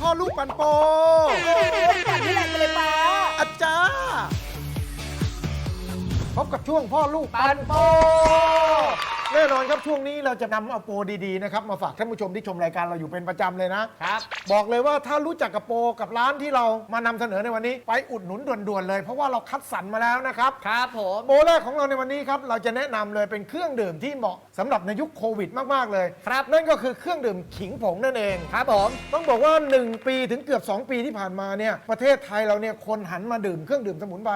พ่อลูกปันโปปั่นที่แรงไปเลยป้าอาจารย์พบกับช่วงพ่อลูกปันโป แน่นอนครับช่วงนี้เราจะนำเอาโปรดีๆนะครับมาฝากท่านผู้ชมที่ชมรายการเราอยู่เป็นประจำเลยนะ ครับ บอกเลยว่าถ้ารู้จักกับโปรกับร้านที่เรามานำเสนอในวันนี้ ไปอุดหนุนด่วนๆเลย เพราะว่าเราคัดสรรมาแล้วนะครับ ครับผม โปรแรกของเราในวันนี้ครับ เราจะแนะนำเลยเป็นเครื่องดื่มที่เหมาะสำหรับในยุคโควิดมาก ๆ เลยครับ นั่นก็คือเครื่องดื่มขิงผงนั่นเอง ครับผม ต้องบอกว่า 1 ปีถึงเกือบ 2 ปีที่ผ่านมาเนี่ยประเทศไทยเราเนี่ยคนหันมาดื่มเครื่องดื่มสมุนไพร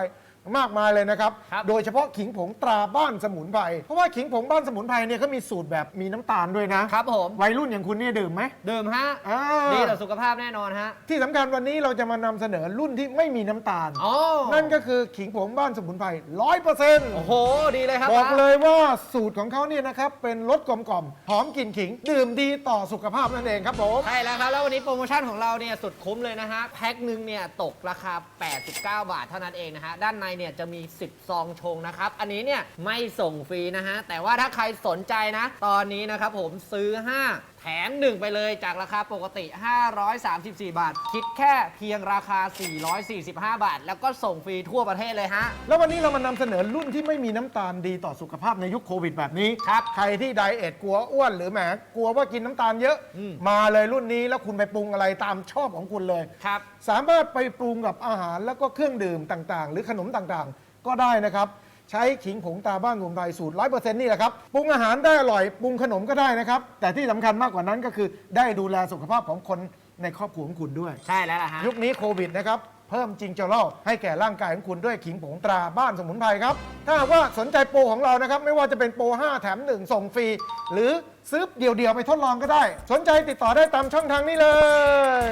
มากมายเลยนะครับ ครับ โดยเฉพาะขิงผงตราบ้านสมุนไพรเพราะว่าขิงผงบ้านสมุนไพรเนี่ยเขามีสูตรแบบมีน้ำตาลด้วยนะ ครับผม วัยรุ่นอย่างคุณเนี่ยดื่มไหมดื่มฮะ อ่าดีต่อสุขภาพแน่นอนฮะ ที่สำคัญวันนี้เราจะมานำเสนอรุ่นที่ไม่มีน้ำตาล อ๋อนั่นก็คือขิงผงบ้านสมุนไพรร้อยเปอร์เซ็นต์โอ้โห ดีเลยครับบอกป้าเลยว่าสูตรของเขาเนี่ยนะครับเป็นรสกลมกล่อมหอมกลิ่นขิง ดื่มดีต่อสุขภาพนั่นเองครับผม ใช่แล้วครับ แล้ววันนี้โปรโมชั่นของเราเนี่ยสุดคุ้มเลยนะฮะ แพ็คหนึ่งเนี่ยตกราคา 89 บาทเท่านั้นเองนะฮะ ด้านในเนี่ยจะมี 10 ซองชงนะครับ อันนี้เนี่ยไม่ส่งฟรีนะฮะ แต่ว่าถ้าใครสนใจนะ ตอนนี้นะครับผมซื้อ 5 แถม 1 ไปเลยจากราคาปกติ 534 บาท คิดแค่เพียงราคา 445 บาท แล้วก็ส่งฟรีทั่วประเทศเลยฮะ แล้ววันนี้เรามานำเสนอรุ่นที่ไม่มีน้ำตาลดีต่อสุขภาพในยุคโควิดแบบนี้ครับใครที่ไดเอทกลัวอ้วนหรือแหมกลัวว่ากินน้ำตาลเยอะ อืม มาเลยรุ่นนี้แล้วคุณไปปรุงอะไรตามชอบของคุณเลย ครับ สามารถไปปรุงกับอาหารแล้วก็เครื่องดื่มต่างๆ หรือขนมต่างๆ ก็ได้นะครับ ใช้ขิงผงตาบ้านสมุนไพรสูตร100%นี่แหละครับปรุงอาหารได้อร่อยปรุงขนมก็ได้นะครับ แต่ที่สำคัญมากกว่านั้นก็คือได้ดูแลสุขภาพของคนในครอบครัวของคุณด้วย ใช่แล้วล่ะฮะยุคนี้โควิดนะครับ เพิ่มจริงเจาเล่าให้แก่ร่างกายของคุณด้วยขิงผงตราบ้านสมุนไพรครับ ถ้าหากว่าสนใจโปรของเรานะครับ ไม่ว่าจะเป็นโปร 5 แถม 1 ส่งฟรี หรือซื้อเดี่ยวๆ ไปทดลองก็ได้ สนใจติดต่อได้ตามช่องทางนี้เลย